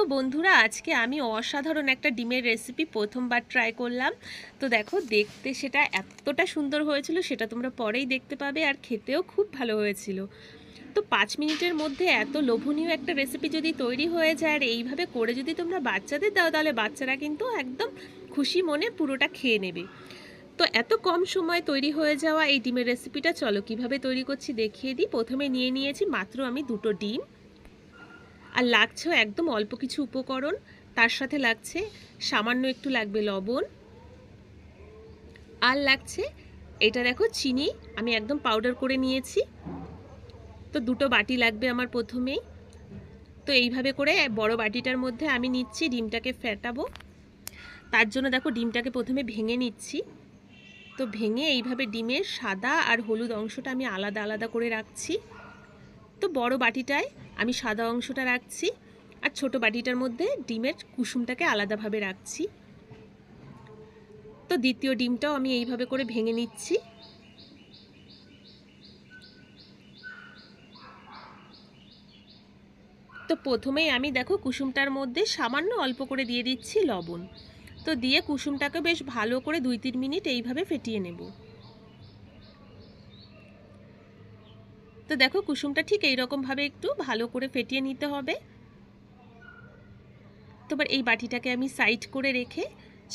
তো বন্ধুরা, আজকে আমি অসাধারণ একটা ডিমের রেসিপি প্রথমবার ট্রাই করলাম। তো দেখো, দেখতে সেটা এতটা সুন্দর হয়েছিল, সেটা তোমরা পরেই দেখতে পাবে আর খেতেও খুব ভালো হয়েছিল। তো পাঁচ মিনিটের মধ্যে এত লোভনীয় একটা রেসিপি যদি তৈরি হয়ে যায় আর এইভাবে করে যদি তোমরা বাচ্চাদের দাও, তাহলে বাচ্চারা কিন্তু একদম খুশি মনে পুরোটা খেয়ে নেবে। তো এত কম সময় তৈরি হয়ে যাওয়া এই ডিমের রেসিপিটা চলো কীভাবে তৈরি করছি দেখিয়ে দিই। প্রথমে নিয়ে নিয়েছি মাত্র আমি দুটো ডিম। আর লাগছেও একদম অল্প কিছু উপকরণ। তার সাথে লাগছে সামান্য একটু লাগবে লবণ। আর লাগছে, এটা দেখো চিনি, আমি একদম পাউডার করে নিয়েছি। তো দুটো বাটি লাগবে আমার প্রথমেই তো এইভাবে করে বড় বাটিটার মধ্যে আমি নিচ্ছি, ডিমটাকে ফেটাবো। তার জন্য দেখো ডিমটাকে প্রথমে ভেঙে নিচ্ছি। তো ভেঙে এইভাবে ডিমের সাদা আর হলুদ অংশটা আমি আলাদা আলাদা করে রাখছি। তো বড় বাটিটায় আমি সাদা অংশটা রাখছি আর ছোট বাটিটার মধ্যে ডিমের কুসুমটাকে আলাদাভাবে রাখছি। তো দ্বিতীয় ডিমটাও আমি এইভাবে করে ভেঙে নিচ্ছি। তো প্রথমেই আমি দেখো কুসুমটার মধ্যে সামান্য অল্প করে দিয়ে দিচ্ছি লবণ। তো দিয়ে কুসুমটাকে বেশ ভালো করে দুই তিন মিনিট এইভাবে ফেটিয়ে নেব। তো দেখো কুসুমটা ঠিক এইরকমভাবে একটু ভালো করে ফেটিয়ে নিতে হবে। তো এবার এই বাটিটাকে আমি সাইড করে রেখে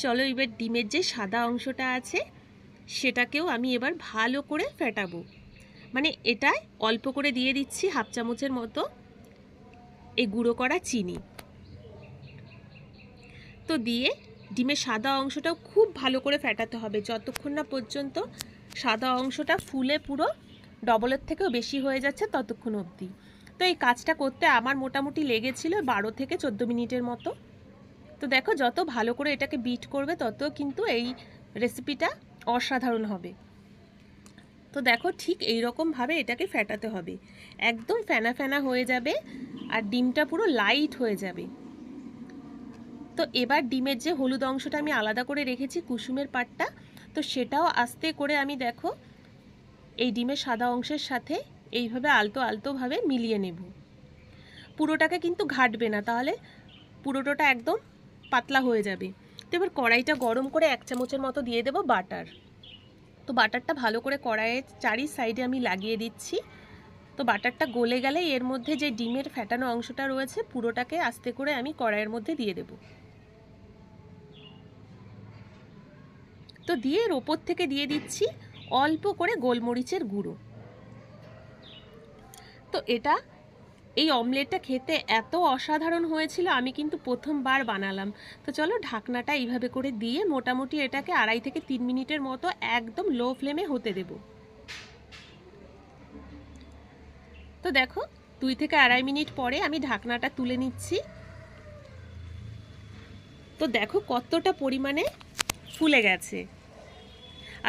চলো এবার ডিমের যে সাদা অংশটা আছে, সেটাকেও আমি এবার ভালো করে ফেটাবো। মানে এটায় অল্প করে দিয়ে দিচ্ছি হাফ চামচের মতো এই গুঁড়ো করা চিনি। তো দিয়ে ডিমের সাদা অংশটাও খুব ভালো করে ফেটাতে হবে, যতক্ষণ না পর্যন্ত সাদা অংশটা ফুলে পুরো ডবলের থেকেও বেশি হয়ে যাচ্ছে ততক্ষণ অবধি। তো এই কাজটা করতে আমার মোটামুটি লেগেছিল বারো থেকে চোদ্দ মিনিটের মতো। তো দেখো, যত ভালো করে এটাকে বিট করবে, তত কিন্তু এই রেসিপিটা অসাধারণ হবে। তো দেখো, ঠিক এই রকমভাবে এটাকে ফেটাতে হবে। একদম ফেনা ফেনা হয়ে যাবে আর ডিমটা পুরো লাইট হয়ে যাবে। তো এবার ডিমের যে হলুদ অংশটা আমি আলাদা করে রেখেছি কুসুমের পাটটা, তো সেটাও আস্তে করে আমি দেখো এই ডিমের সাদা অংশের সাথে এইভাবে আলতো আলতোভাবে মিলিয়ে নেব। পুরোটাকে কিন্তু ঘাটবে না, তাহলে পুরোটোটা একদম পাতলা হয়ে যাবে। তো এবার কড়াইটা গরম করে এক চামচের মতো দিয়ে দেবো বাটার। তো বাটারটা ভালো করে কড়াইয়ের চারি সাইডে আমি লাগিয়ে দিচ্ছি। তো বাটারটা গলে গেলে এর মধ্যে যে ডিমের ফ্যাটানো অংশটা রয়েছে, পুরোটাকে আস্তে করে আমি কড়াইয়ের মধ্যে দিয়ে দেব। তো দিয়ে এর ওপর থেকে দিয়ে দিচ্ছি অল্প করে গোলমরিচের গুঁড়ো। তো এটা, এই অমলেটটা খেতে এত অসাধারণ হয়েছিল, আমি কিন্তু প্রথমবার বানালাম। তো চলো ঢাকনাটা এইভাবে করে দিয়ে মোটামুটি এটাকে আড়াই থেকে তিন মিনিটের মতো একদম লো ফ্লেমে হতে দেব। তো দেখো, দুই থেকে আড়াই মিনিট পরে আমি ঢাকনাটা তুলে নিচ্ছি। তো দেখো কতটা পরিমাণে ফুলে গেছে।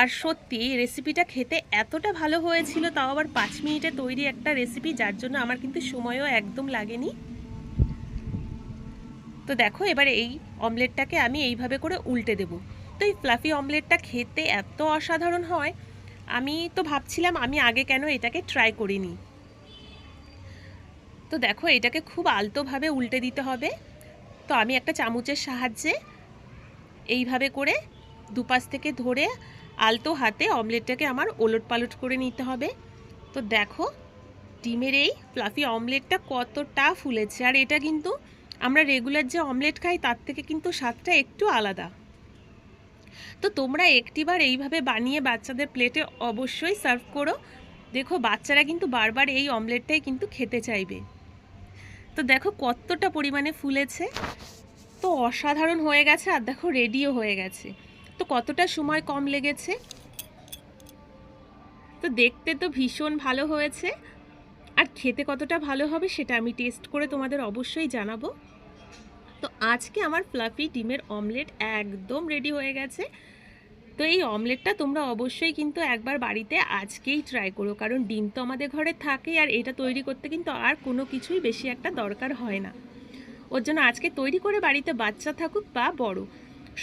আর সত্যি রেসিপিটা খেতে এতটা ভালো হয়েছিল, তাও আবার পাঁচ মিনিটে তৈরি একটা রেসিপি যার জন্য আমার কিন্তু সময়ও একদম লাগেনি। তো দেখো, এবার এই অমলেটটাকে আমি এইভাবে করে উল্টে দেব। তো এই ফ্লাফি অমলেটটা খেতে এত অসাধারণ হয়, আমি তো ভাবছিলাম আমি আগে কেন এটাকে ট্রাই করিনি। তো দেখো, এটাকে খুব আলতোভাবে উল্টে দিতে হবে। তো আমি একটা চামচের সাহায্যে এইভাবে করে দুপাশ থেকে ধরে আলতো হাতে অমলেটটাকে আমার ওলট পালট করে নিতে হবে। তো দেখো, ডিমের এই ফ্লাফি অমলেটটা কতটা ফুলেছে। আর এটা কিন্তু আমরা রেগুলার যে অমলেট খাই, তার থেকে কিন্তু স্বাদটা একটু আলাদা। তো তোমরা একটিবার এইভাবে বানিয়ে বাচ্চাদের প্লেটে অবশ্যই সার্ভ করো। দেখো, বাচ্চারা কিন্তু বারবার এই অমলেটটাই কিন্তু খেতে চাইবে। তো দেখো, কতটা পরিমাণে ফুলেছে। তো অসাধারণ হয়ে গেছে আর দেখো রেডিও হয়ে গেছে। তো কতটা সময় কম লেগেছে? তো দেখতে তো ভীষণ ভালো হয়েছে। আর খেতে কতটা ভালো হবে সেটা আমি টেস্ট করে তোমাদের অবশ্যই জানাব। তো আজকে আমার ফ্লাফি ডিমের অমলেট একদম রেডি হয়ে গেছে। তো এই অমলেটটা তোমরা অবশ্যই কিন্তু একবার বাড়িতে আজকেই ট্রাই করো। কারণ ডিম তো আমাদের ঘরে থাকে আর এটা তৈরি করতে কিন্তু আর কোনো কিছুই বেশি একটা দরকার হয় না। ওর জন্য আজকে তৈরি করে বাড়িতে বাচ্চা থাকুক বা বড়।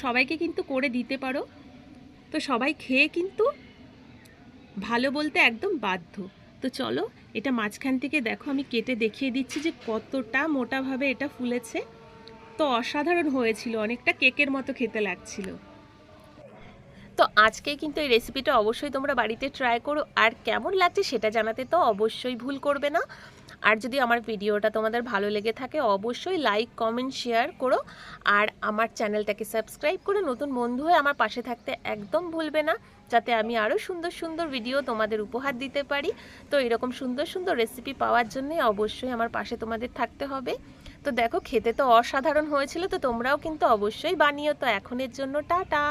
সবাইকে কিন্তু করে দিতে পারো। তো সবাই খেয়ে কিন্তু ভালো বলতে একদম বাধ্য। তো চলো, এটা মাঝখান থেকে দেখো, আমি কেটে দেখিয়ে দিচ্ছি যে কতটা মোটাভাবে এটা ফুলেছে। তো অসাধারণ হয়েছিল, অনেকটা কেকের মতো খেতে লাগছিল। তো আজকে কিন্তু এই রেসিপিটা অবশ্যই তোমরা বাড়িতে ট্রাই করো। আর কেমন লাগছে সেটা জানাতে তো অবশ্যই ভুল করবে না। আর যদি আমার ভিডিওটা তোমাদের ভালো লেগে থাকে, অবশ্যই লাইক কমেন্ট শেয়ার করো। আর আমার চ্যানেলটাকে সাবস্ক্রাইব করে নতুন বন্ধু হয়ে আমার পাশে থাকতে একদম ভুলবে না, যাতে আমি আরও সুন্দর সুন্দর ভিডিও তোমাদের উপহার দিতে পারি। তো এরকম সুন্দর সুন্দর রেসিপি পাওয়ার জন্যে অবশ্যই আমার পাশে তোমাদের থাকতে হবে। তো দেখো, খেতে তো অসাধারণ হয়েছিল, তো তোমরাও কিন্তু অবশ্যই বানিও। তো এখনের জন্য টাটা!